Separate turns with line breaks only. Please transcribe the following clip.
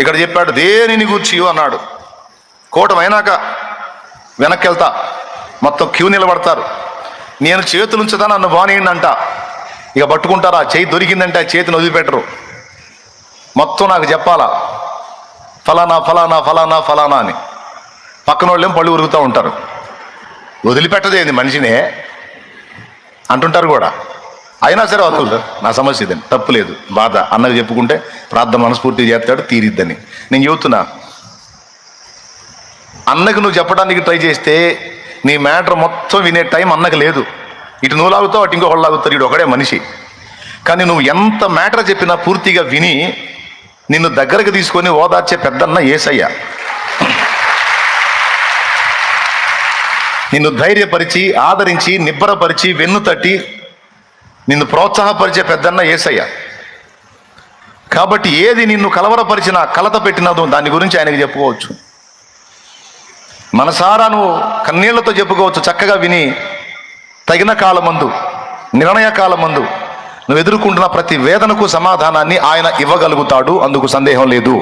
ఇక్కడ చెప్పాడు దేనిని గూర్చియు అన్నాడు. కోటమైనాక వెనక్కి వెళ్తా మొత్తం క్యూ నిలబడతారు. నేను చేతులు ఉంచుతా నన్ను బానేయండి అంట ఇక పట్టుకుంటారా? చేయి దొరికిందంటే ఆ చేతిని వదిలిపెట్టరు. మొత్తం నాకు చెప్పాలా ఫలానా ఫలానా ఫలానా ఫలానా అని. పక్కన వాళ్ళేం పళ్ళు ఉరుగుతూ ఉంటారు. వదిలిపెట్టదేంది మనిషినే? అంటుంటారు కూడా. అయినా సరే వదలదు నా సమస్య ఇదని తప్పులేదు బాధ. అన్నకు చెప్పుకుంటే ప్రార్థన మనస్ఫూర్తి చేస్తాడు తీరిద్దని. నేను చెబుతున్నా అన్నకు నువ్వు చెప్పడానికి ట్రై చేస్తే నీ మ్యాటర్ మొత్తం వినే టైం అన్నకు లేదు. ఇటు నువ్వు లాగుతావు అటు ఇంకొకళ్ళు లాగుతారు. ఇటు ఒకడే మనిషి. కానీ నువ్వు ఎంత మ్యాటర్ చెప్పినా పూర్తిగా విని నిన్ను దగ్గరకు తీసుకొని ఓదార్చే పెద్దన్న ఏసయ్య. నిన్ను ధైర్యపరిచి ఆదరించి నిబ్బరపరిచి వెన్ను తట్టి నిన్ను ప్రోత్సాహపరిచే పెద్దన్న ఏసయ్య. కాబట్టి ఏది నిన్ను కలవరపరిచినా కలత పెట్టినదో దాని గురించి ఆయనకి చెప్పుకోవచ్చు. మనసారా నువ్వు కన్నీళ్ళతో చెప్పుకోవచ్చు చక్కగా విని తగిన కాలమందు నిర్ణయ కాలమందు నువ్వు ఎదుర్కొంటున్న ప్రతి వేదనకు సమాధానాన్ని ఆయన ఇవ్వగలుగుతాడు అందుకు సందేహం లేదు.